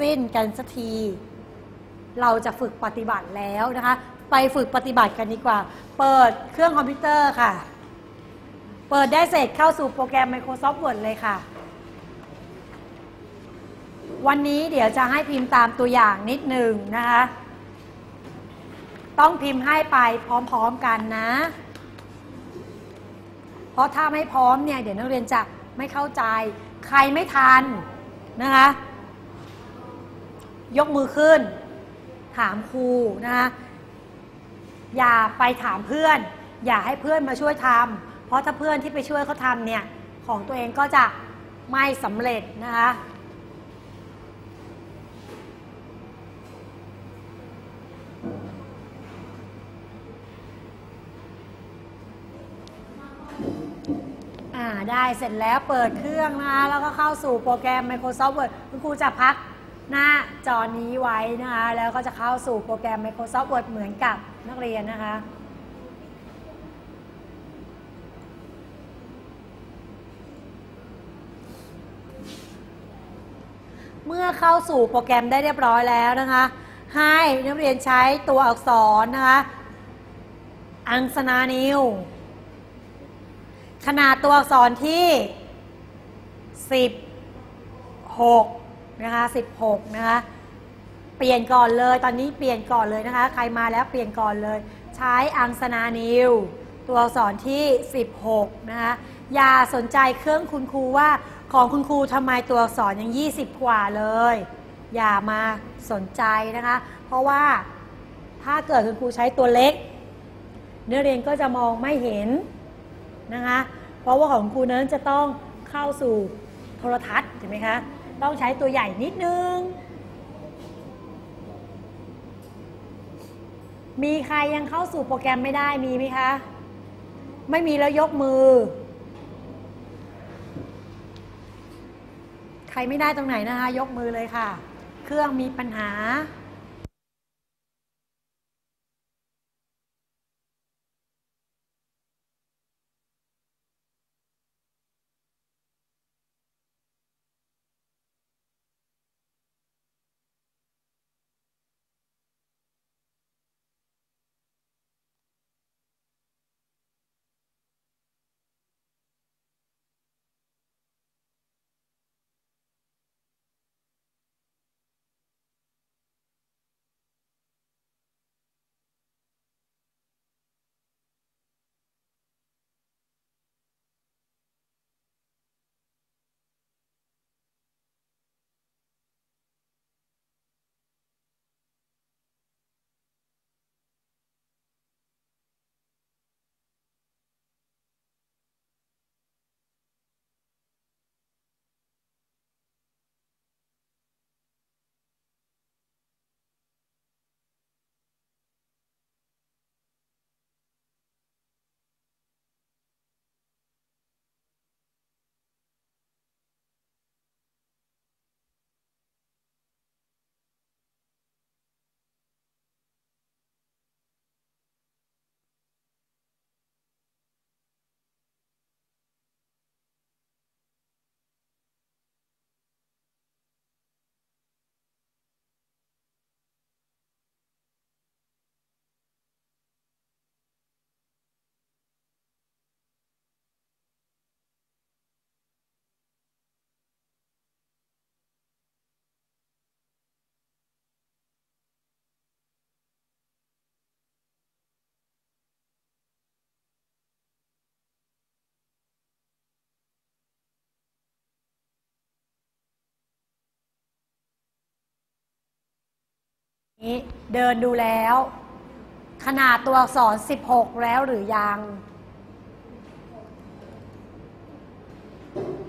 สิ้นกันสักที เราจะฝึกปฏิบัติแล้วนะคะ ไปฝึกปฏิบัติกันดีกว่า เปิดเครื่องคอมพิวเตอร์ค่ะ เปิดได้เสร็จเข้าสู่โปรแกรม Microsoft Word เลยค่ะ วันนี้เดี๋ยวจะให้พิมพ์ตามตัวอย่างนิดหนึ่งนะคะ ต้องพิมพ์ให้ไปพร้อมๆกันนะ เพราะถ้าไม่พร้อมเนี่ยเดี๋ยวนักเรียนจะไม่เข้าใจ ใครไม่ทันนะคะ ยกมือขึ้น ถามครูนะคะอย่าไปถามเพื่อน อย่าให้เพื่อนมาช่วยทำเพราะถ้าเพื่อนที่ไปช่วยเขาทำเนี่ย ของตัวเองก็จะไม่สำเร็จนะคะอ่าได้เสร็จแล้วเปิดเครื่องนะคะแล้วก็เข้าสู่โปรแกรม Microsoft Word คุณครูจะพัก หน้าจอนี้ไว้นะคะ แล้วก็จะเข้าสู่โปรแกรม Microsoft Word เหมือนกับนักเรียนนะคะเมื่อเข้าสู่โปรแกรมได้เรียบร้อยแล้วนะคะ ให้นักเรียนใช้ตัวอักษรนะคะ อังสนานิว ขนาดตัวอักษรที่ 16 นะคะ16นะคะเปลี่ยนก่อนเลย ตอนนี้เปลี่ยนก่อนเลยนะคะ ใครมาแล้วเปลี่ยนก่อนเลย ใช้อังสนานิว ตัวอักษรที่ 16นะคะอย่าสนใจเครื่องคุณครูว่าของคุณครูทำไมตัวอักษรยัง 20 กว่าเลย อย่ามาสนใจนะคะ เพราะว่าถ้าเกิดคุณครูใช้ตัวเล็ก เนื้อเรียนก็จะมองไม่เห็นนะคะ เพราะว่าของครูนั้นจะต้องเข้าสู่โทรทัศน์ถูกไหมคะ ต้องใช้ตัวใหญ่นิดนึง มีใครยังเข้าสู่โปรแกรมไม่ได้มีไหมคะ ไม่มีแล้วยกมือ ใครไม่ได้ตรงไหนนะคะ ยกมือเลยค่ะ เครื่องมีปัญหา นี้เดินดูแล้ว ขนาดตัวอักษร 16 แล้วหรือยัง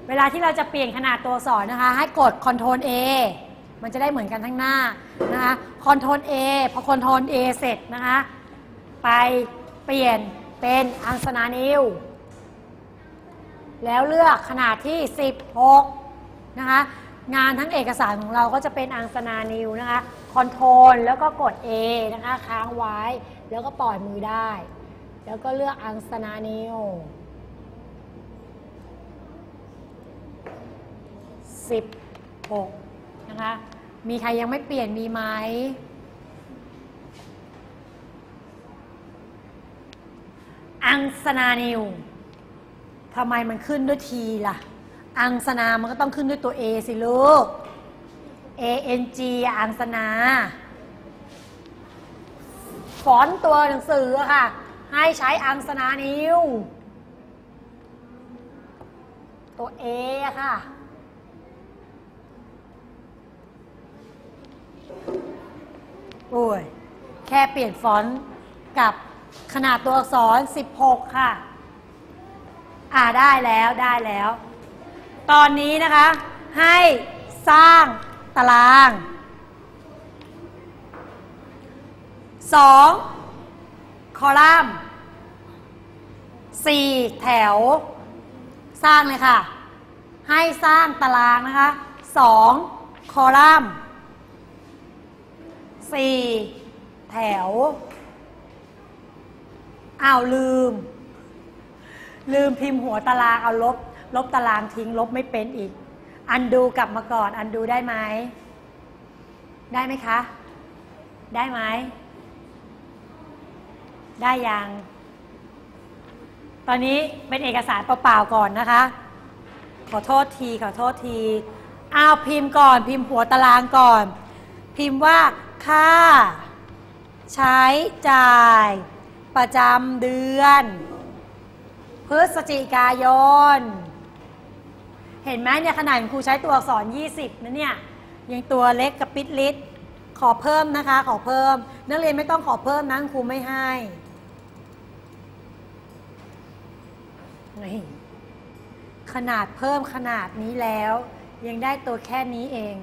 เวลาที่เราจะเปลี่ยนขนาดตัวอักษรนะคะ ให้กด Ctrl A มันจะได้เหมือนกันทั้งหน้านะคะ Ctrl A พอ Ctrl A เสร็จนะคะ ไปเปลี่ยนเป็นอังสนานิว แล้วเลือกขนาดที่ 16 นะคะ งานทั้งเอกสารของเราก็จะเป็นอังสนานิวนะคะ คอนโทรลแล้วก็กด A นะคะ ค้างไว้ แล้วก็ปล่อยมือได้ แล้วก็เลือกอังสนานิว10 16นะคะ มีใครยังไม่เปลี่ยนมีไหมอังสนานิวทำไมมันขึ้นด้วยทีล่ะ อังสนามันก็ต้องขึ้นด้วยตัว A สิลูก A N G อังสนา ฟอนต์ตัวหนังสืออะค่ะ ให้ใช้อังสนานิวตัว A อะค่ะ โอ้ย แค่เปลี่ยนฟอนต์กับขนาดตัวอักษร 16 ค่ะ อ่าได้แล้วได้แล้ว ตอนนี้นะคะ ให้สร้าง ตาราง 2 คอลัมน์ 4 แถว สร้างเลยค่ะ ให้สร้างตารางนะคะ 2 คอลัมน์ 4 แถวอ้าวลืม ลืมพิมพ์หัวตารางเอาลบ ลบตารางทิ้งลบไม่เป็นอีก อันดูกลับมาก่อน อันดูได้ไหม ได้ไหมคะ ได้ไหม ได้ยัง ตอนนี้เป็นเอกสารเปล่าๆก่อนนะคะ ขอโทษที ขอโทษทีอ้าวพิมพ์ก่อน พิมพ์หัวตารางก่อน พิมพ์ว่า ค่า ใช้จ่าย ประจำเดือน พฤศจิกายน เห็นไหมเนี่ยขนาดครูใช้ตัวอักษร 20นะเนี่ยยังตัวเล็กกับปิดลิดขอเพิ่มนะคะ ขอเพิ่ม นักเรียนไม่ต้องขอเพิ่มนะครูไม่ให้ขนาดเพิ่มขนาดนี้แล้ว ยังได้ตัวแค่นี้เอง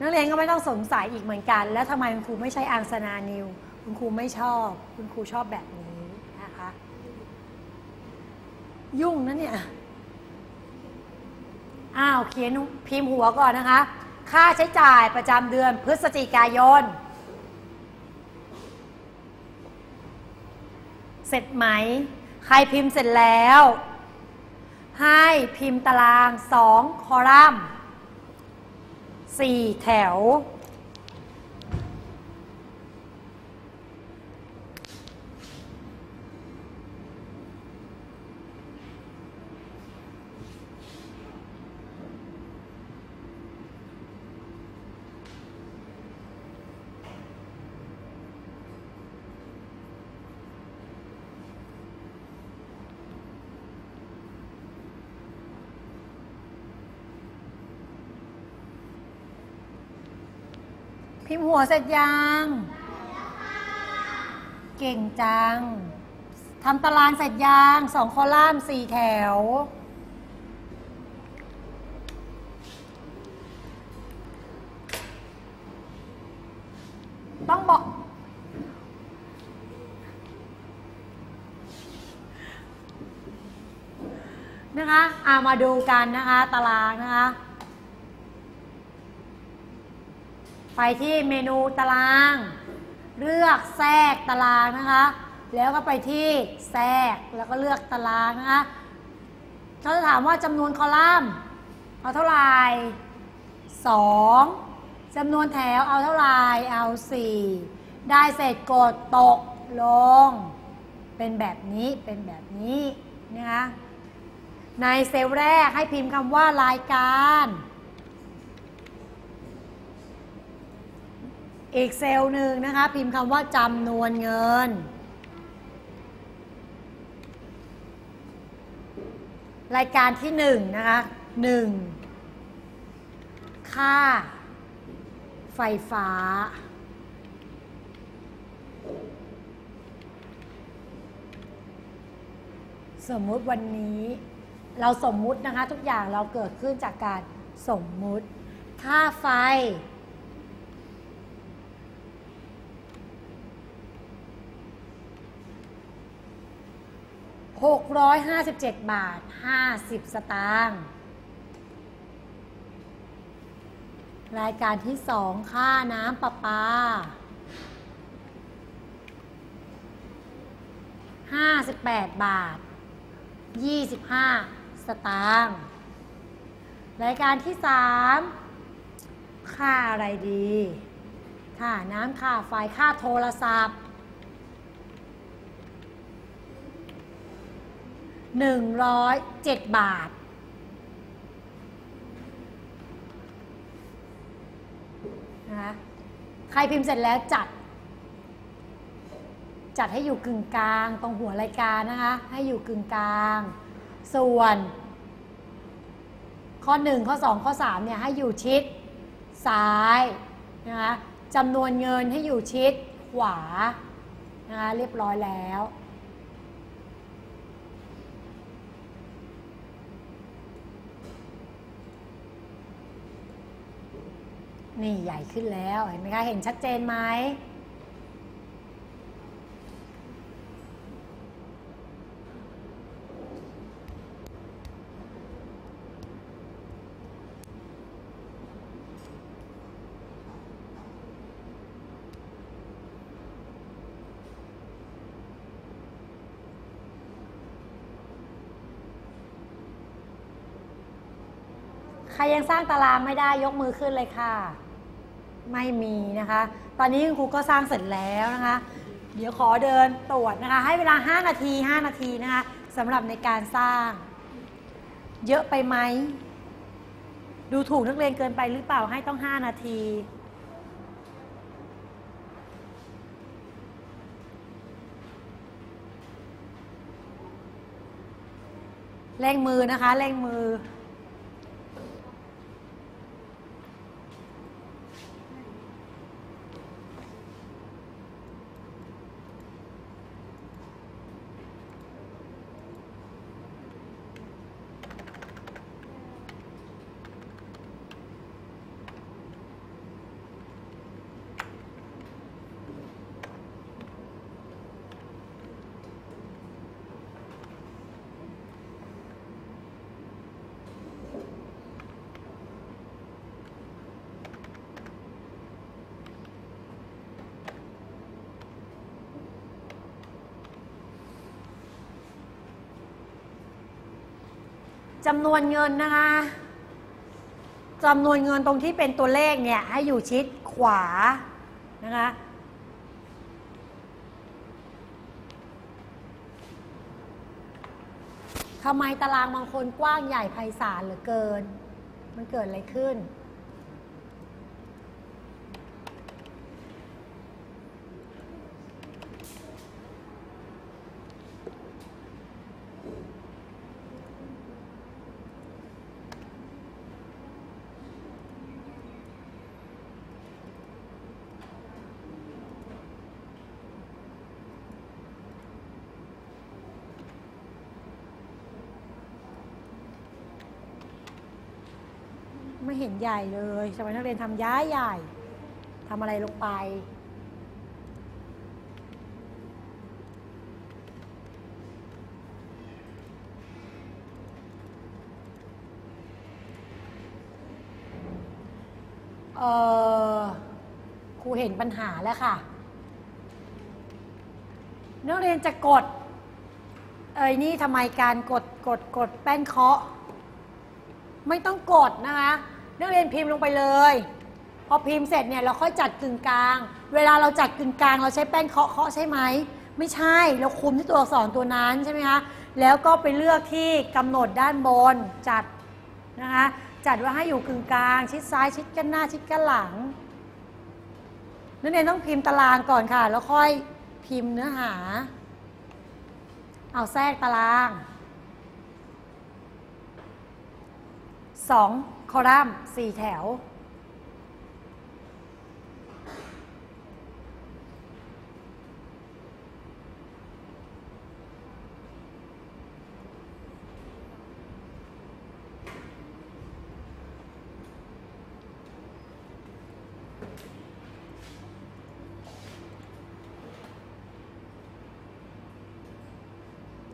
นักเรียนก็ไม่ต้องสงสัยอีกเหมือนกัน แล้วทำไมคุณครูไม่ใช้อังสนานิว คุณครูไม่ชอบ คุณครูชอบแบบนี้นะคะ ยุ่งนะเนี่ย อ้าวเขียนพิมพ์หัวก่อนนะคะ ค่าใช้จ่ายประจำเดือนพฤศจิกายน เสร็จไหม ใครพิมพ์เสร็จแล้ว ให้พิมพ์ตารางสองคอลัมน์สี่แถว พิมพ์หัวเสร็จยังเก่งจังทำตารางเสร็จยังสองคอลัมน์สี่แถว ต้องบอกนะคะอามาดูกันนะคะ ตารางนะคะ ไปที่เมนูตาราง เลือกแทรกตารางนะคะ แล้วก็ไปที่แทรกแล้วก็เลือกตารางนะคะเขาจะถามว่าจำนวนคอลัมน์เอาเท่าไหร่สองจำนวนแถวเอาเท่าไหร่เอาสี่ได้เสร็จกดตกลง เป็นแบบนี้เป็นแบบนี้นะคะในเซลล์แรกให้พิมพ์คำว่ารายการ อีกเซลล์หนึ่งนะคะ พิมพ์คำว่าจำนวนเงิน รายการที่หนึ่งนะคะหนึ่งค่า ไฟฟ้า สมมุติวันนี้ เราสมมุตินะคะทุกอย่างเราเกิดขึ้นจากการสมมุติ ค่าไฟ 657 บาท 50 สตางค์รายการที่ 2 ค่าน้ำประปา 58 บาท 25 สตางค์รายการที่ 3 ค่าอะไรดี ค่าน้ำค่าไฟค่าโทรศัพท์ 107 บาทนะคะใครพิมพ์เสร็จแล้วจัด จัดให้อยู่กึ่งกลาง ตรงหัวรายการนะคะ ให้อยู่กึ่งกลาง ส่วน ข้อ 1 ข้อ 2 ข้อ 3 เนี่ย ให้อยู่ชิด ซ้ายนะคะจำนวนเงินให้อยู่ชิดขวานะคะเรียบร้อยแล้ว นี่ใหญ่ขึ้นแล้วเห็นไหมคะ เห็นชัดเจนไหมใครยังสร้างตารางไม่ได้ยกมือขึ้นเลยค่ะ ไม่มีนะคะ ตอนนี้คุณครูก็สร้างเสร็จแล้วนะคะ เดี๋ยวขอเดินตรวจนะคะ ให้เวลา 5 นาที 5 นาทีนะคะสำหรับในการสร้าง เยอะไปไหม ดูถูกนักเรียนเกินไปหรือเปล่าให้ต้อง 5 นาทีเร่งมือนะคะเร่งมือ จำนวนเงินนะคะจำนวนเงินตรงที่เป็นตัวเลขเนี่ย ให้อยู่ชิดขวานะคะทำไมตารางบางคนกว้างใหญ่ไพศาลเหลือเกิน มันเกิดอะไรขึ้น ไม่เห็นใหญ่เลยทำไมนักเรียนทำย้ายใหญ่ทำอะไรลงไป เออครูเห็นปัญหาแล้วค่ะ นักเรียนจะกด เอ้ยนี่ทำไมการกดกดกดแป้นเคาะ ไม่ต้องกดนะคะ นักเรียนพิมพ์ลงไปเลย พอพิมพ์เสร็จเนี่ยเราค่อยจัดกึ่งกลาง เวลาเราจัดกึ่งกลาง เราใช้แป้นเคาะเคาะใช่ไหมไม่ใช่เราคุมที่ตัวอักษรตัวนั้นใช่ไหมคะแล้วก็ไปเลือกที่กำหนดด้านบนจัดนะคะจัดว่าให้อยู่กึ่งกลาง ชิดซ้ายชิดกันหน้าชิดกันหลังนักเรียนต้องพิมพ์ตารางก่อนค่ะ แล้วค่อยพิมพ์เนื้อหา เอาแทรกตารางสอง คอลัมน์สี่แถว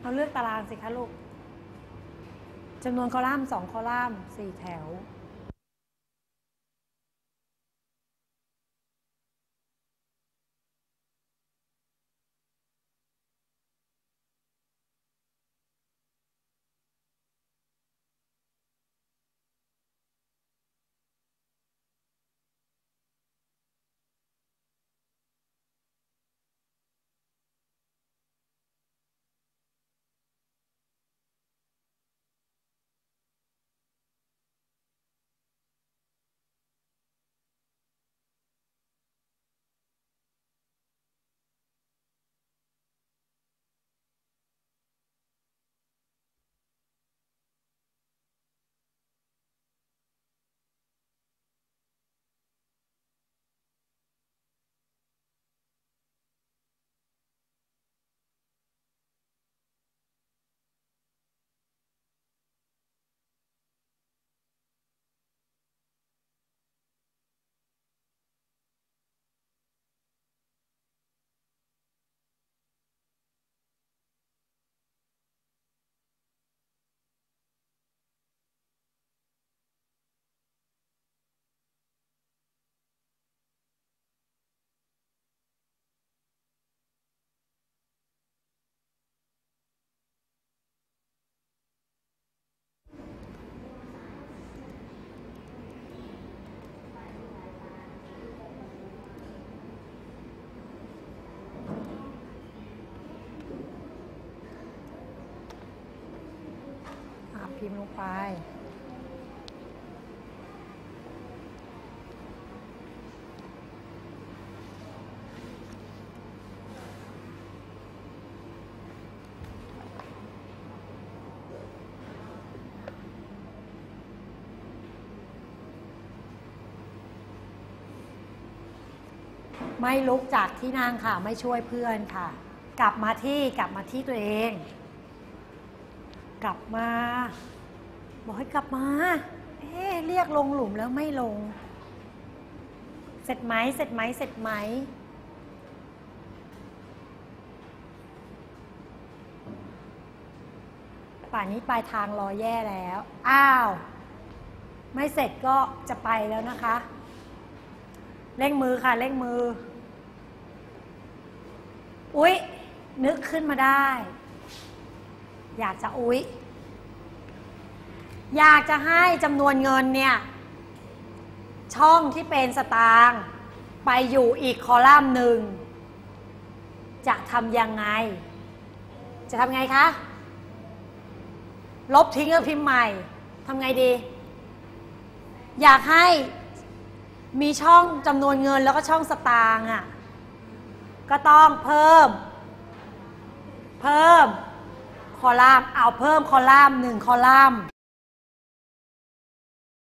เอาเลือกตารางสิคะลูก จำนวนคอลัมน์สองคอลัมน์สี่แถว พิมพ์ล งไป ไม่ลุกจากที่นั่งค่ะ ไม่ช่วยเพื่อนค่ะ กลับมาที่กลับมาที่ตัวเอง กลับมา บอกให้กลับมา เอ๊เรียกลงหลุมแล้วไม่ลง เสร็จไหมเสร็จไหมเสร็จไหม ป่านนี้ปลายทางรอแย่แล้ว อ้าว ไม่เสร็จก็จะไปแล้วนะคะ เร่งมือค่ะเร่งมือ อุ๊ย นึกขึ้นมาได้ อยากจะอุ๊ย อยากจะให้จำนวนเงินเนี่ยช่องที่เป็นสตางค์ไปอยู่อีกคอลัมน์หนึ่ง จะทำยังไง จะทำไงคะ ลบทิ้งแล้วพิมพ์ใหม่ทำไงดี อยากให้มีช่องจำนวนเงินแล้วก็ช่องสตางค์อะก็ต้องเพิ่ม เพิ่มคอลัมน์เอาเพิ่มคอลัมน์หนึ่งคอลัมน์